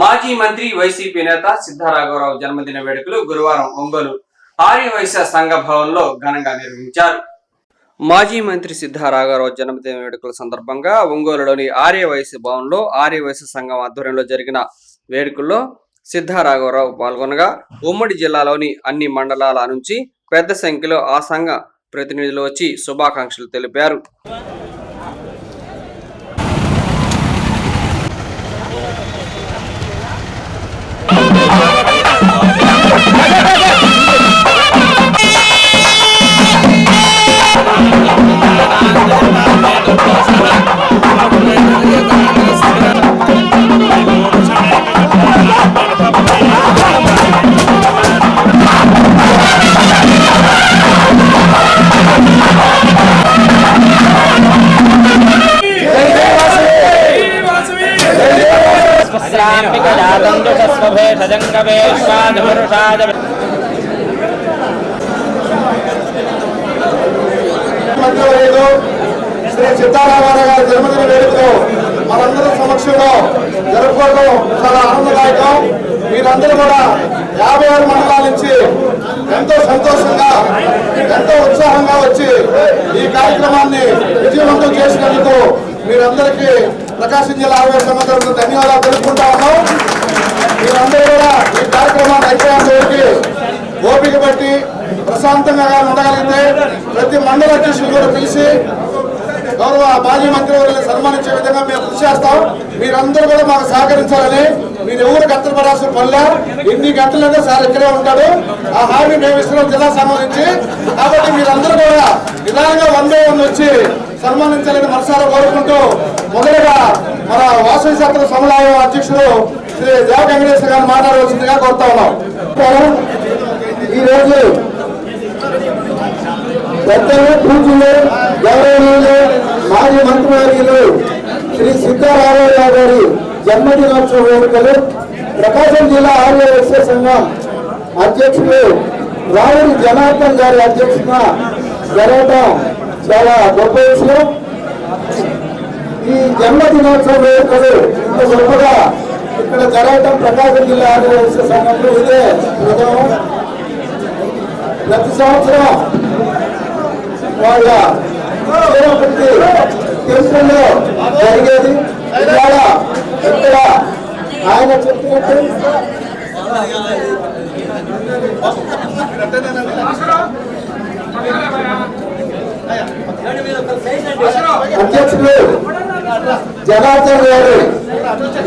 మాజీ మంత్రి వైసీపీ నేత సిద్ధారాఘవరావు జన్మదిన వేడుకలు గురువారం ఒంగోలు ఆర్యవైశ్య సంఘ భవన్లో ఘనంగా నిర్వహించారు. మాజీ మంత్రి సిద్ధారాఘవరావు జన్మదిన వేడుకల సందర్భంగా ఒంగోలులోని ఆర్యవైశ్య భవన్లో ఆర్యవైశ్య సంఘం ఆధ్వర్యంలో జరిగిన వేడుకల్లో సిద్ధారాఘవరావు పాల్గొనగా ఉమ్మడి జిల్లాలోని అన్ని మండలాల నుంచి పెద్ద సంఖ్యలో ఆ సంఘ ప్రతినిధులు వచ్చి శుభాకాంక్షలు తెలిపారు. స్వామికజాతంజస్వభేషజంగవేష్వాదపురుషాద శ్రీ సీతారామారావు గారి జన్మదిన వేడుకలో మనందరి సమక్షంలో జరుపుకోవడం చాలా ఆనందదాయకం. మీరందరూ కూడా యాభై ఆరు మండలాల నుంచి ఎంతో సంతోషంగా ఎంతో ఉత్సాహంగా వచ్చి ఈ కార్యక్రమాన్ని విజయవంతం చేసినందుకు మీరందరికీ ప్రకాశం జిల్లా ఆరోగ్య సంఘం ధన్యవాదాలు తెలుపుకుంటా ఉన్నాం. మీరందరూ కూడా ఈ కార్యక్రమాన్ని అయిపోయేంత ఓపిక బట్టి ప్రశాంతంగా ఉండగలిగితే ప్రతి మండల అధ్యక్షులు కూడా పిలిచి గౌరవ మాజీ మంత్రి వారిని సన్మానించే విధంగా మేము కృషి చేస్తాం. మీరందరూ కూడా మాకు సహకరించాలని మీరు ఎవరు గంటలు పడాల్సిన పనిలే ఎన్ని గంటలైనా సార్ ఇక్కడే ఉంటాడు. ఆ హామీ మేము ఇస్తున్నాం జిల్లా సంబంధించి. కాబట్టి మీరందరూ కూడా నిదానంగా వన్ బై వన్ వచ్చి సన్మానించాలని మనసారా కోరుకుంటూ మొదలుగా మన వాసవి శాస్త్ర సముదాయం అధ్యక్షుడు శ్రీ దేవ వెంకటేశ్వర గారు మాట్లాడవలసిందిగా కోరుతా ఉన్నాం. ఈరోజు పెద్దలు పూజలు గౌరవనీయులు మాజీ మంత్రివర్యులు శ్రీ సిద్ధారామయ్య గారి జన్మదినోత్సవ వేడుకలు ప్రకాశం జిల్లా ఆర్య వైశ్య సంఘం అధ్యక్షులు రావుడి జనార్దన్ గారి అధ్యక్షున జరగటం చాలా గొప్ప విషయం. ఈ జన్మదినోత్సవ వేడుకలు ఇంత గొప్పగా ఇక్కడ జరగటం ప్రకాశం జిల్లా ఆర్య సంఘంలో ఇదే ప్రథమం. ప్రతి సంవత్సరం వాళ్ళ తిరుపతి టెంపుల్లో జరిగేది. ఇవాళ ఇక్కడ ఆయన చెప్పినట్టు అధ్యక్షులు జనార్దన్ గారు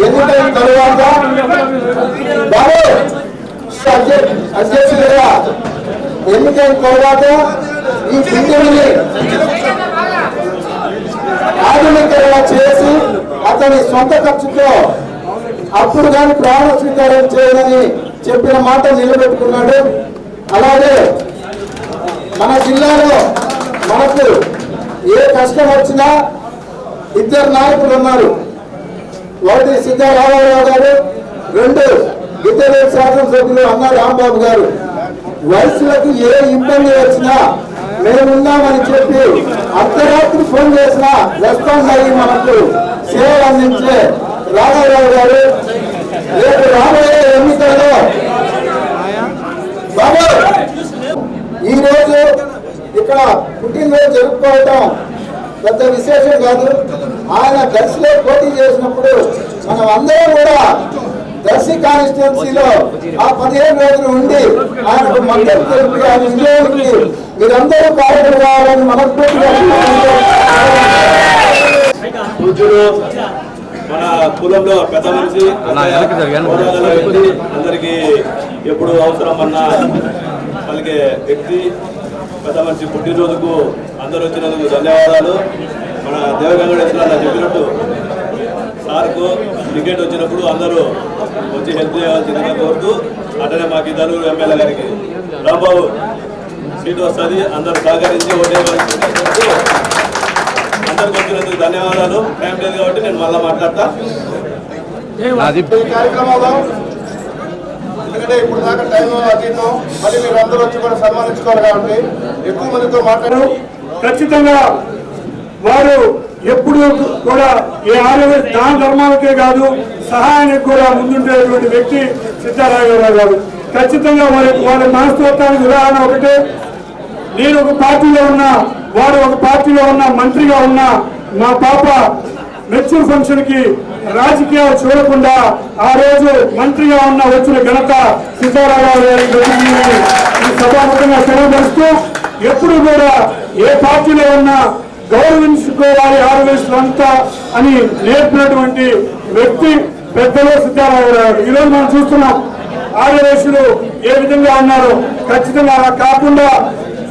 ఎన్నికైన తరువాత బాబు అధ్య- ఎన్నికైన తర్వాత ఈ బిల్డింగ్ని ఆధునీకరణ చేసి అతని సొంత ఖర్చుతో అప్పుడు కానీ ప్రాణ స్వీకారం చేయాలని చెప్పిన మాట నిలబెట్టుకున్నాడు. అలాగే మన జిల్లాలో మనకు ఏ కష్టం వచ్చినా ఇద్దరు నాయకులు ఉన్నారు. ఒకటి సిద్ధారామరావు గారు రెండు ఇద్దరు శాసనసభ్యులు అన్న రాంబాబు గారు. వయసులకు ఏ ఇబ్బంది వచ్చినా మేమున్నామని చెప్పి అర్ధరాత్రి ఫోన్ చేసినా రెస్పాన్స్ అయ్యి మనకు సేవలు అందించే రాఘవరావు గారు. రేపు రాబోయే ఎన్నికల్లో బాబు ఈ రోజు ఇక్కడ పుట్టినరోజు జరుపుకోవటం పెద్ద విశేషం కాదు. ఆయన దర్శిలో పోటీ చేసినప్పుడు మనం అందరం కూడా దర్శి కాన్స్టిట్యున్సీలో ఆ పదిహేను రోజులు ఉండి ఆయనకు మద్దతు ఆయన విజయానికి మీరందరూ పాల్గొని కావాలని మనస్ఫూర్తిగా మన కులంలో పెద్ద మనిషి అందరికీ ఎప్పుడు అవసరం అన్న పలికే వ్యక్తి. పెద్ద మనిషి పుట్టినరోజుకు అందరూ వచ్చినందుకు ధన్యవాదాలు. మన దేవగంగడేశ్వర చెప్పినట్టు సార్కు టికెట్ వచ్చినప్పుడు అందరూ వచ్చి హెల్ప్ చేయాల్సిందిగా కోరుతూ అటనే మాకు ఇద్దరు ఎమ్మెల్యే గారికి రాంబాబు సీట్ వస్తుంది అందరూ సహకరించి కోరుతూ అందరికి వచ్చినందుకు ధన్యవాదాలు. టైం లేదు కాబట్టి నేను మళ్ళీ మాట్లాడతా. కార్యక్రమంలో ఎందుకంటే ఇప్పుడు దాకా టైం అతీతం మళ్ళీ మీరు అందరూ వచ్చి కూడా సన్మానించుకోవాలి కాబట్టి ఎక్కువ మందితో మాట్లాడారు ఖచ్చితంగా వారు ఎప్పుడు కూడా ఏ ఆరోగ్య దాన ధర్మాలకే కాదు సహాయానికి కూడా ముందుండే వ్యక్తి సిద్ధారాఘవరావు గారు. ఖచ్చితంగా వారి వారి మనస్తత్వానికి ఉదాహరణ ఒకటే. నేను ఒక పార్టీలో ఉన్నా వారు ఒక పార్టీలో ఉన్న మంత్రిగా ఉన్నా మా పాప మెచ్యూర్ ఫంక్షన్కి రాజకీయాలు చూడకుండా ఆ రోజు మంత్రిగా ఉన్న వచ్చిన ఘనత సీతారామరావు గారికి సభాముఖంగా తెలియపరుస్తూ ఎప్పుడు కూడా ఏ పార్టీలో ఉన్నా గౌరవించుకోవాలి ఆరోగ్యంతా అని నేర్పినటువంటి వ్యక్తి పెద్దలు సిద్ధారామరావు ఈ రోజు మనం చూస్తున్నాం ఆర్యవేశులు ఏ విధంగా ఉన్నారో ఖచ్చితంగా అలా కాకుండా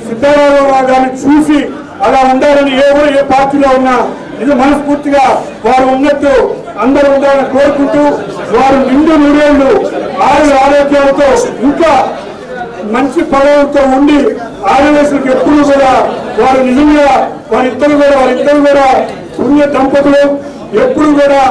సిద్ధారామరావు గారిని చూసి అలా ఉండాలని ఏ ఏ పార్టీలో ఉన్నా ఇది మనస్ఫూర్తిగా వారు ఉన్నట్టు అందరూ ఉండాలని కోరుకుంటూ వారు నిండు నూరేళ్ళు ఆరు ఆరోగ్యాలతో ఇంకా మంచి పదవులతో ఉండి ఆదివాసులకు ఎప్పుడు కూడా వారు నిజంగా వారిద్దరు కూడా వారిద్దరు కూడా పుణ్య దంపతులు. ఎప్పుడు కూడా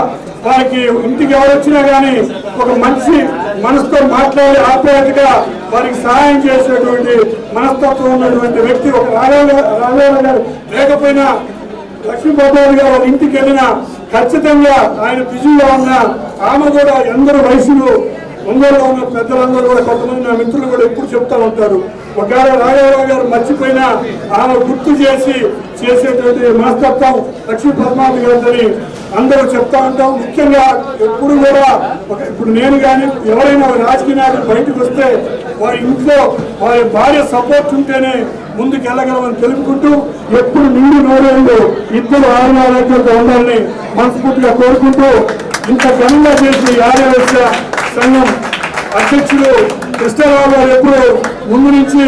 వారికి ఇంటికి ఎవరు వచ్చినా కానీ ఒక మంచి మనసుతో మాట్లాడి ఆప్యాయతగా వారికి సహాయం చేసేటువంటి మనస్తత్వం ఉన్నటువంటి వ్యక్తి ఒక రాఘవ రాఘవ గారు. లేకపోయినా లక్ష్మీబాబు గారు వాళ్ళ ఇంటికి వెళ్ళినా ఖచ్చితంగా ఆయన బిజీగా ఉన్న ఆమె కూడా ఎందరో వయసులు ఒంగోలులో ఉన్న పెద్దలందరూ కూడా కొంతమంది నా మిత్రులు కూడా ఎప్పుడు చెప్తా ఉంటారు. ఒకవేళ రాఘవరావు గారు మర్చిపోయినా ఆమె గుర్తు చేసి చేసేటువంటి మనస్తత్వం లక్ష్మీ పద్మావతి గారిని అందరూ చెప్తా ఉంటాం. ముఖ్యంగా ఎప్పుడు కూడా ఒక ఇప్పుడు నేను కానీ ఎవరైనా రాజకీయ నాయకులు బయటకు వస్తే వారి ఇంట్లో వారి భార్య సపోర్ట్ ఉంటేనే ముందుకు వెళ్ళగలమని తెలుపుకుంటూ ఎప్పుడు నిండు నోరేళ్ళు ఇద్దరు ఆరోగ్యంతో ఉండాలని మనస్ఫూర్తిగా కోరుకుంటూ ఇంత ఘనంగా చేసి ఈ సంఘం అధ్యక్షులు కృష్ణరావు గారు ఎప్పుడు ముందు నుంచి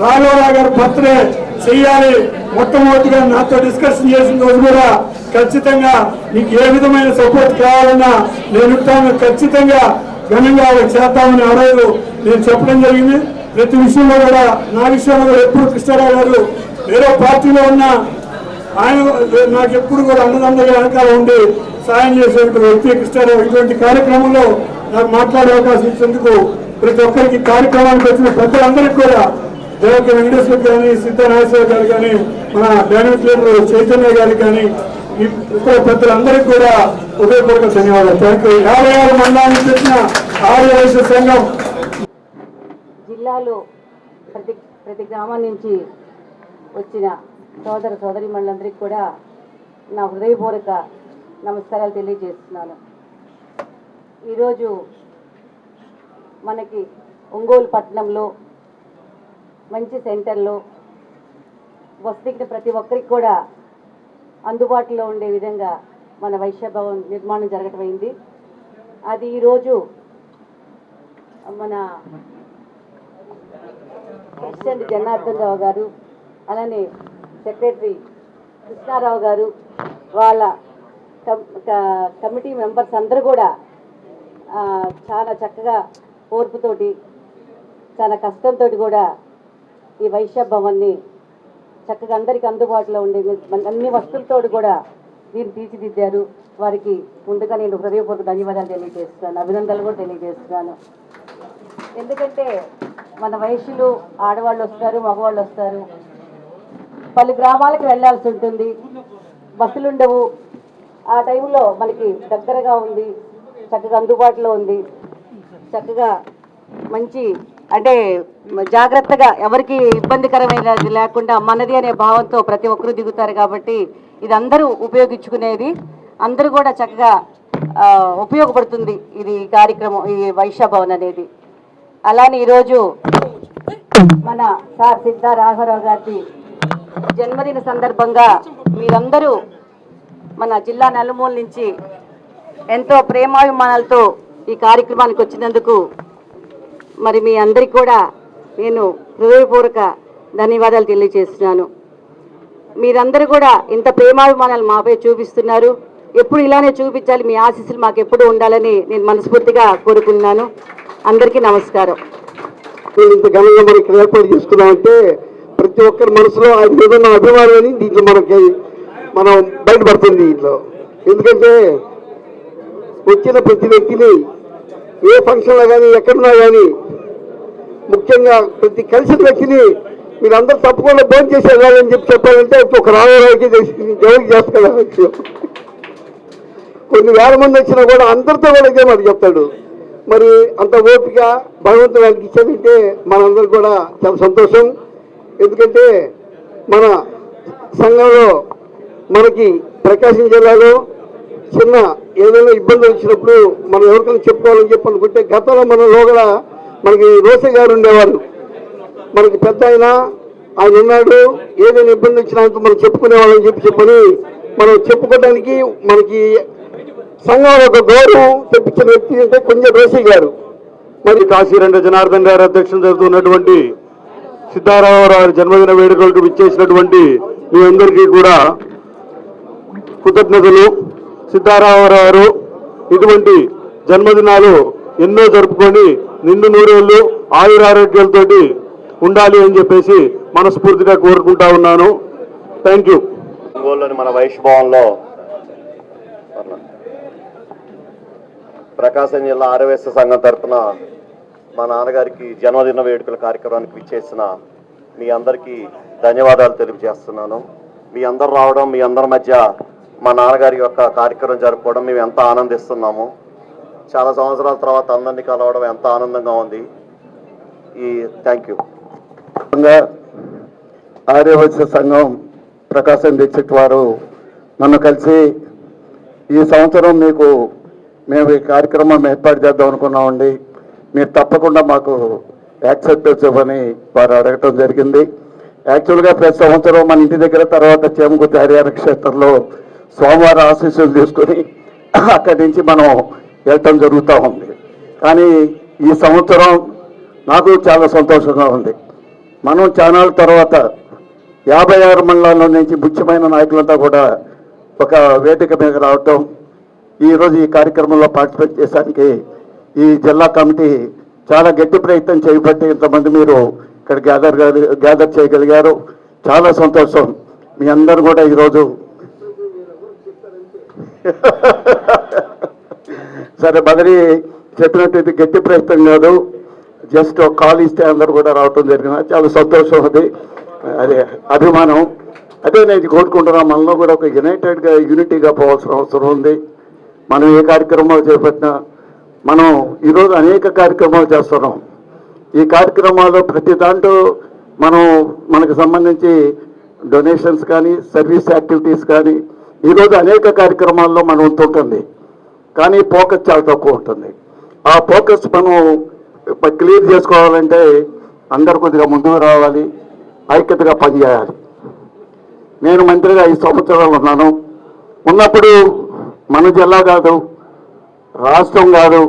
రాఘవరావు గారు భర్తనే చెయ్యాలి. మొట్టమొదటిగా నాతో డిస్కషన్ చేసిన రోజు కూడా ఖచ్చితంగా నీకు ఏ విధమైన సపోర్ట్ కావాలన్నా నేను ఖచ్చితంగా ఘనంగా వాళ్ళకి చేద్దామని ఆ రోజు నేను చెప్పడం జరిగింది. ప్రతి విషయంలో కూడా నా విషయంలో కూడా ఎప్పుడు కృష్ణారావు గారు వేరే పార్టీలో ఉన్న ఆయన నాకు ఎప్పుడు కూడా అన్నదండగా వెనకాల ఉండి సాయం చేసేటువంటి వ్యక్తి కృష్ణారావు. ఇటువంటి కార్యక్రమంలో నాకు మాట్లాడే అవకాశం ఇచ్చేందుకు ప్రతి ఒక్కరికి కార్యక్రమానికి వచ్చిన పెద్దలందరికీ కూడా దేవకి వెంకటేశ్వర కానీ సిద్ధ నాగేశ్వర్ గారు కానీ మన డైనమిక్ లీడర్ చైతన్య గారికి కానీ ఇక్కడ ఇతర పెద్దలందరికీ కూడా హృదయపూర్వక ధన్యవాదాలు. థ్యాంక్ యూ యాభై ఆరు మండలానికి తెచ్చిన ఆర్య సంఘం. జిల్లాలో ప్రతి ప్రతి గ్రామం నుంచి వచ్చిన సోదర సోదరి మండలందరికీ కూడా నా హృదయపూర్వక నమస్కారాలు తెలియజేస్తున్నాను. ఈరోజు మనకి ఒంగోలు పట్టణంలో మంచి సెంటర్లో వస్తున్న ప్రతి ఒక్కరికి కూడా అందుబాటులో ఉండే విధంగా మన వైశ్యభవన్ నిర్మాణం జరగటమైంది. అది ఈరోజు మన ప్రెసిడెంట్ జనార్దన్ రావు గారు అలానే సెక్రటరీ కృష్ణారావు గారు వాళ్ళ కమిటీ మెంబర్స్ అందరూ కూడా చాలా చక్కగా ఓర్పుతోటి చాలా కష్టంతో కూడా ఈ వైశ్య భవన్ని చక్కగా అందరికి అందుబాటులో ఉండే అన్ని వస్తువులతో కూడా దీన్ని తీర్చిదిద్దారు. వారికి ముందుగా నేను హృదయపూర్వక ధన్యవాదాలు తెలియజేస్తున్నాను. అభినందనలు కూడా తెలియజేస్తున్నాను. ఎందుకంటే మన వయసులు ఆడవాళ్ళు వస్తారు మగవాళ్ళు వస్తారు. పలు గ్రామాలకు వెళ్ళాల్సి ఉంటుంది. బస్సులు ఉండవు. ఆ టైంలో మనకి దగ్గరగా ఉంది చక్కగా అందుబాటులో ఉంది. చక్కగా మంచి అంటే జాగ్రత్తగా ఎవరికి ఇబ్బందికరమైనది లేకుండా మనది అనే భావంతో ప్రతి ఒక్కరూ దిగుతారు కాబట్టి ఇది అందరూ ఉపయోగించుకునేది. అందరూ కూడా చక్కగా ఉపయోగపడుతుంది ఇది కార్యక్రమం ఈ వైశ్య భవన్ అనేది. అలానే ఈరోజు మన సార్ సిద్ధ రాఘవరావు గారి జన్మదిన సందర్భంగా మీరందరూ మన జిల్లా నలుమూల నుంచి ఎంతో ప్రేమాభిమానాలతో ఈ కార్యక్రమానికి వచ్చినందుకు మరి మీ అందరికీ కూడా నేను హృదయపూర్వక ధన్యవాదాలు తెలియజేస్తున్నాను. మీరందరూ కూడా ఇంత ప్రేమాభిమానాలు మాపై చూపిస్తున్నారు. ఎప్పుడు ఇలానే చూపించాలి మీ ఆశీస్సులు మాకు ఎప్పుడు ఉండాలని నేను మనస్ఫూర్తిగా కోరుకున్నాను అందరికీ నమస్కారం. ఇంత ఘనంగా మనం ఇక్కడ ఏర్పాటు చేసుకున్నామంటే ప్రతి ఒక్కరి మనసులో ఆయన ఉన్న అభిమానం అని దీంట్లో మనకి మనం బయటపడుతుంది దీంట్లో. ఎందుకంటే వచ్చిన ప్రతి వ్యక్తిని ఏ ఫంక్షన్లో కానీ ఎక్కడున్నా కానీ ముఖ్యంగా ప్రతి కలిసిన వ్యక్తిని మీరందరూ తప్పకుండా భోజనం చేసి వెళ్ళాలని చెప్పి చెప్పాలంటే ఒక రావడానికి జోలికి ఎవరికి కొన్ని వేల మంది వచ్చినా కూడా అందరితో కూడా ఇదే మాట చెప్తాడు. మరి అంత ఓపిక భగవంతుడు ఆయనకి ఇచ్చాడంటే మనందరూ కూడా చాలా సంతోషం. ఎందుకంటే మన సంఘంలో మనకి ప్రకాశం జిల్లాలో చిన్న ఏదైనా ఇబ్బంది వచ్చినప్పుడు మనం ఎవరికైనా చెప్పుకోవాలని చెప్పి అనుకుంటే గతంలో మన లోగడ మనకి రోసే గారు ఉండేవారు. మనకి పెద్ద ఆయన ఆయన ఉన్నాడు. ఏదైనా ఇబ్బంది వచ్చినా మనం చెప్పుకునేవాళ్ళని చెప్పి చెప్పని మనం చెప్పుకోవడానికి మనకి సంఘం ఒక గౌరవం తెప్పించిన వ్యక్తి అంటే కొంచెం రోసే గారు. మరి కాశీరండ జనార్దన్ గారి అధ్యక్షతన జరుగుతున్నటువంటి సిద్ధారామరావు జన్మదిన వేడుకలకు విచ్చేసినటువంటి మీ అందరికీ కూడా కృతజ్ఞతలు. సిద్ధారామరావు గారు ఇటువంటి జన్మదినాలు ఎన్నో జరుపుకొని నిండు నూరేళ్ళు ఆయురారోగ్యాలతోటి ఉండాలి అని చెప్పేసి మనస్ఫూర్తిగా కోరుకుంటా ఉన్నాను. థ్యాంక్ యూ ఒంగోలులోని మన వైష్ భవన్లో ప్రకాశం జిల్లా ఆరవేశ సంఘం తరఫున మా నాన్నగారికి జన్మదిన వేడుకల కార్యక్రమానికి విచ్చేసిన మీ అందరికీ ధన్యవాదాలు తెలియజేస్తున్నాను. మీ అందరు రావడం మీ అందరి మధ్య మా నాన్నగారి యొక్క కార్యక్రమం జరుపుకోవడం మేము ఎంత ఆనందిస్తున్నాము. చాలా సంవత్సరాల తర్వాత అందరినీ కలవడం ఎంత ఆనందంగా ఉంది. ఈ థ్యాంక్ యూ ఆర్యవైశ్య సంఘం ప్రకాశం డిస్ట్రిక్ట్ వారు నన్ను కలిసి ఈ సంవత్సరం మీకు మేము ఈ కార్యక్రమం ఏర్పాటు చేద్దాం అనుకున్నామండి. మీరు తప్పకుండా మాకు యాక్సెప్టెన్స్ ఇవ్వని వారు అడగటం జరిగింది. యాక్చువల్గా ప్రతి సంవత్సరం మన ఇంటి దగ్గర తర్వాత చేమగుర్తి హరియాణ క్షేత్రంలో సోమవారం ఆశీస్సులు తీసుకొని అక్కడి నుంచి మనం వెళ్ళటం జరుగుతూ ఉంది. కానీ ఈ సంవత్సరం నాకు చాలా సంతోషంగా ఉంది. మనం ఛానల్ తర్వాత యాభై ఆరు మండలాల నుంచి ముఖ్యమైన నాయకులంతా కూడా ఒక వేదిక మీద రావటం ఈరోజు ఈ కార్యక్రమంలో పార్టిసిపేట్ చేసడానికి ఈ జిల్లా కమిటీ చాలా గట్టి ప్రయత్నం చేయబట్టి ఇంతమంది మీరు ఇక్కడ గ్యాదర్ గ్యాదర్ చేయగలిగారు. చాలా సంతోషం. మీ అందరూ కూడా ఈరోజు సరే బదిలీ చెప్పినట్టు ఇది గట్టి ప్రయత్నం కాదు. జస్ట్ ఒక కాల్ ఇస్తే అందరూ కూడా రావటం జరిగింది. చాలా సంతోషం అది. అదే అభిమానం. అదే నేను కోరుకుంటున్నా మనలో కూడా ఒక యునైటెడ్గా యూనిటీగా పోవాల్సిన అవసరం ఉంది. మనం ఏ కార్యక్రమాలు చేపట్టినా మనం ఈరోజు అనేక కార్యక్రమాలు చేస్తున్నాం. ఈ కార్యక్రమాల్లో ప్రతి దాంట్లో మనం మనకు సంబంధించి డొనేషన్స్ కానీ సర్వీస్ యాక్టివిటీస్ కానీ ఈరోజు అనేక కార్యక్రమాల్లో మనం ఉంటుంటుంది కానీ ఫోకస్ చాలా తక్కువ ఉంటుంది. ఆ ఫోకస్ మనం క్లియర్ చేసుకోవాలంటే అందరు కొద్దిగా ముందుకు రావాలి ఐక్యతగా పనిచేయాలి. నేను మంత్రిగా ఐదు సంవత్సరాలు ఉన్నాను. ఉన్నప్పుడు మన జిల్లా కాదు రాష్ట్రం కాదు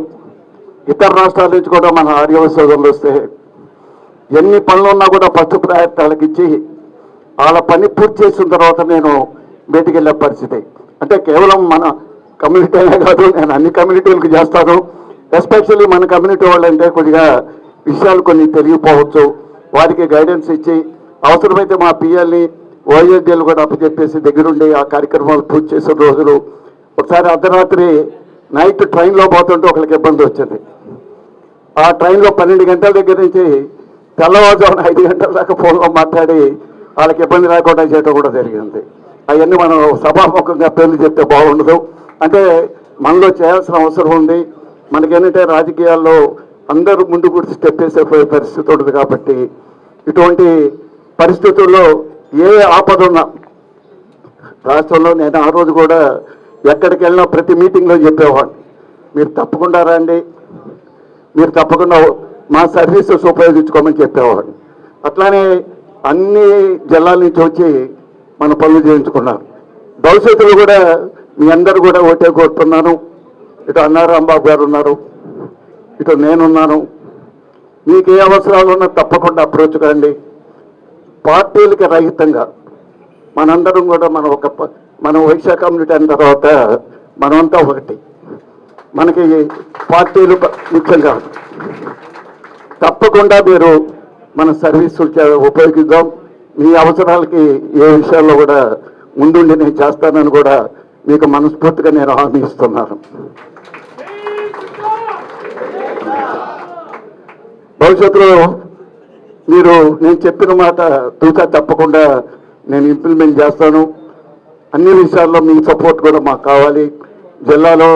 ఇతర రాష్ట్రాల నుంచి కూడా మన ఆర్యవసోదరులు వస్తే ఎన్ని పనులు ఉన్నా కూడా ఫస్ట్ ప్రయత్నాలకు ఇచ్చి వాళ్ళ పని పూర్తి చేసిన తర్వాత నేను బయటికి వెళ్ళే పరిస్థితి. అంటే కేవలం మన కమ్యూనిటీనే కాదు నేను అన్ని కమ్యూనిటీలకు చేస్తాను. ఎస్పెషల్లీ మన కమ్యూనిటీ వాళ్ళంటే కొద్దిగా విషయాలు కొన్ని తెలియపోవచ్చు. వారికి గైడెన్స్ ఇచ్చి అవసరమైతే మా పిఎల్ని ఓఎస్డీలు కూడా అప్పచెప్పేసి దగ్గరుండి ఆ కార్యక్రమాలు పూర్తి చేసిన రోజులు. ఒకసారి అర్ధరాత్రి నైట్ ట్రైన్లో పోతుంటే ఒకరికి ఇబ్బంది వచ్చింది. ఆ ట్రైన్లో పన్నెండు గంటల దగ్గర నుంచి తెల్లవారుజామున ఐదు గంటల దాకా ఫోన్లో మాట్లాడి వాళ్ళకి ఇబ్బంది లేకుండా చేయడం కూడా జరిగింది. అవన్నీ మనం సభాముఖంగా పేర్లు చెప్తే బాగుండదు. అంటే మనలో చేయాల్సిన అవసరం ఉంది. మనకేంటంటే రాజకీయాల్లో అందరూ ముందు కూడా స్టెప్ వేసే పరిస్థితి ఉంటుంది కాబట్టి ఇటువంటి పరిస్థితుల్లో ఏ ఆపద ఉన్నా రాష్ట్రంలో నేను ఆ రోజు కూడా ఎక్కడికి వెళ్ళినా ప్రతి మీటింగ్లో చెప్పేవాడిని. మీరు తప్పకుండా రండి. మీరు తప్పకుండా మా సర్వీసెస్ ఉపయోగించుకోమని చెప్పేవాడిని. అట్లానే అన్ని జిల్లాల నుంచి వచ్చి మన పనులు చేయించుకున్నారు. భవిష్యత్తులో కూడా మీ అందరూ కూడా ఒకటే కోరుతున్నాను. ఇటు అన్నారాంబాబు గారు ఉన్నారు. ఇటు నేనున్నాను. మీకు ఏ అవసరాలు ఉన్నా తప్పకుండా అప్రోచ్ కండి. పార్టీలకి రహితంగా మనందరం కూడా మనం ఒక మన మనం కమ్యూనిటీ అయిన తర్వాత మనమంతా ఒకటి. మనకి పార్టీలు ముఖ్యం కాదు తప్పకుండా మీరు మన సర్వీసులు ఉపయోగిద్దాం. మీ అవసరాలకి ఏ విషయాల్లో కూడా ముందుండి నేను చేస్తానని కూడా మీకు మనస్ఫూర్తిగా నేను హామీ ఇస్తున్నాను. భవిష్యత్తులో మీరు నేను చెప్పిన మాట తూచా తప్పకుండా నేను ఇంప్లిమెంట్ చేస్తాను. అన్ని విషయాల్లో మీ సపోర్ట్ కూడా మాకు కావాలి. జిల్లాలో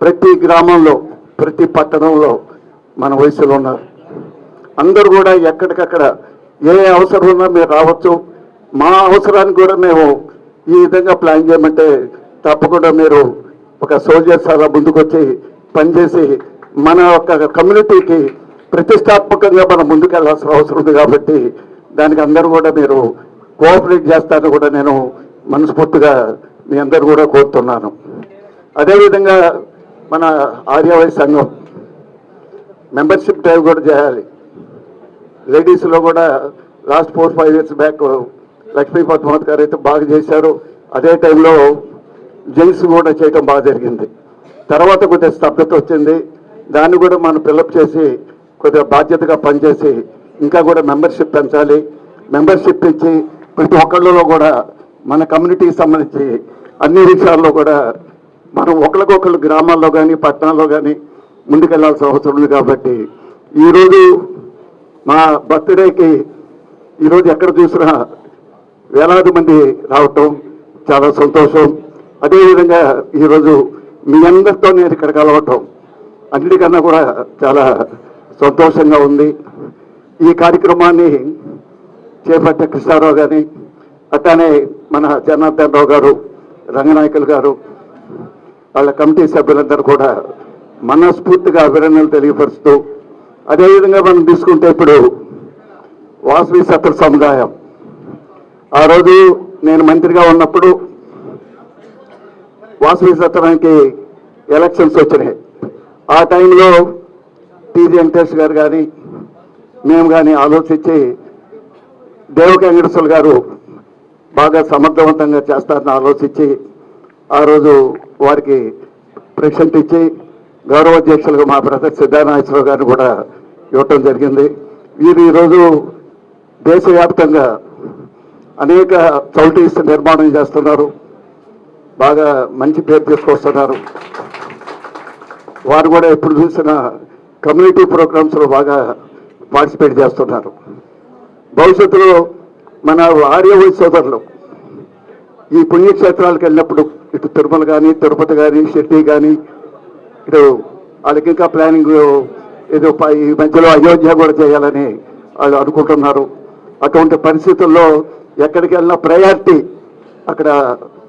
ప్రతి గ్రామంలో ప్రతి పట్టణంలో మన వయసులో ఉన్నారు. అందరూ కూడా ఎక్కడికక్కడ ఏ అవసరం ఉన్నా మీరు రావచ్చు. మా అవసరానికి కూడా మేము ఈ విధంగా ప్లాన్ చేయమంటే తప్పకుండా మీరు ఒక సోల్జర్స్ అలా ముందుకొచ్చి పనిచేసి మన యొక్క కమ్యూనిటీకి ప్రతిష్టాత్మకంగా మనం ముందుకెళ్ళాల్సిన అవసరం ఉంది కాబట్టి దానికి అందరూ కూడా మీరు కోఆపరేట్ చేస్తారని కూడా నేను మనస్ఫూర్తిగా మీ అందరు కూడా కోరుతున్నాను. అదేవిధంగా మన ఆర్యవై సంఘం మెంబర్షిప్ డ్రైవ్ కూడా చేయాలి. లేడీస్లో కూడా last four five years back Lakshmi Padmavathi గారు అయితే బాగా చేశారు. అదే టైంలో జెంట్స్ కూడా చేయటం బాగా జరిగింది. తర్వాత కొద్దిగా స్తబ్దత వచ్చింది. దాన్ని కూడా మనం పిల్లప్ చేసి కొద్దిగా బాధ్యతగా పనిచేసి ఇంకా కూడా మెంబర్షిప్ పెంచాలి. మెంబర్షిప్ ఇచ్చి ప్రతి ఒక్కళ్ళలో కూడా మన కమ్యూనిటీకి సంబంధించి అన్ని విషయాల్లో కూడా మనం ఒకరికొకరు గ్రామాల్లో కానీ పట్టణాల్లో కానీ ముందుకెళ్ళాల్సిన అవసరం ఉంది కాబట్టి ఈరోజు మా బర్త్డేకి ఈరోజు ఎక్కడ చూసినా వేలాది మంది రావటం చాలా సంతోషం. అదేవిధంగా ఈరోజు మీ అందరితో నేను ఇక్కడ కలవటం అన్నిటికన్నా కూడా చాలా సంతోషంగా ఉంది. ఈ కార్యక్రమాన్ని చేపట్టే కృష్ణారావు కానీ అట్లానే మన జనార్దన్ రావు గారు రంగనాయకులు గారు వాళ్ళ కమిటీ సభ్యులందరూ కూడా మనస్ఫూర్తిగా అభినందనలు తెలియపరుస్తూ అదేవిధంగా మనం తీసుకుంటే ఇప్పుడు వాసవి సత్ర సముదాయం ఆ రోజు నేను మంత్రిగా ఉన్నప్పుడు వాసవి సత్రానికి ఎలక్షన్స్ వచ్చినాయి. ఆ టైంలో టీజీ వెంకటేష్ గారు కానీ మేము కానీ ఆలోచించి దేవక వెంకటేశ్వర గారు బాగా సమర్థవంతంగా చేస్తారని ఆలోచించి ఆ రోజు వారికి ప్రెసెంట్ ఇచ్చి గౌరవాధ్యక్షులుగా మా బ్రదర్ సిద్ధానాగేశ్వరరావు గారిని కూడా ఇవ్వటం జరిగింది. వీరు ఈరోజు దేశవ్యాప్తంగా అనేక చౌటీస్ నిర్మాణం చేస్తున్నారు. బాగా మంచి పేరు తీసుకొస్తున్నారు. వారు కూడా ఎప్పుడు చూసిన కమ్యూనిటీ ప్రోగ్రామ్స్లో బాగా పార్టిసిపేట్ చేస్తున్నారు. భవిష్యత్తులో మన ఆర్యవై సోదరులు ఈ పుణ్యక్షేత్రాలకు వెళ్ళినప్పుడు ఇటు తిరుమల కానీ తిరుపతి కానీ షిర్డీ కానీ ఇటు వాళ్ళకి ఇంకా ప్లానింగ్ ఏదో ఈ మధ్యలో అయోధ్య కూడా చేయాలని వాళ్ళు అనుకుంటున్నారు. అటువంటి పరిస్థితుల్లో ఎక్కడికి వెళ్ళినా ప్రయారిటీ అక్కడ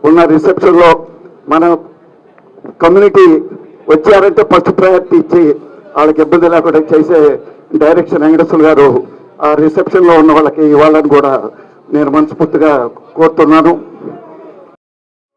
ఉన్న రిసెప్షన్లో మన కమ్యూనిటీ వచ్చారంటే ఫస్ట్ ప్రయారిటీ ఇచ్చి వాళ్ళకి ఇబ్బంది లేకుండా చేసే డైరెక్షన్ వెంకటేశ్వర గారు ఆ రిసెప్షన్లో ఉన్న వాళ్ళకి ఇవ్వాలని కూడా నేను మనస్ఫూర్తిగా కోరుతున్నాను.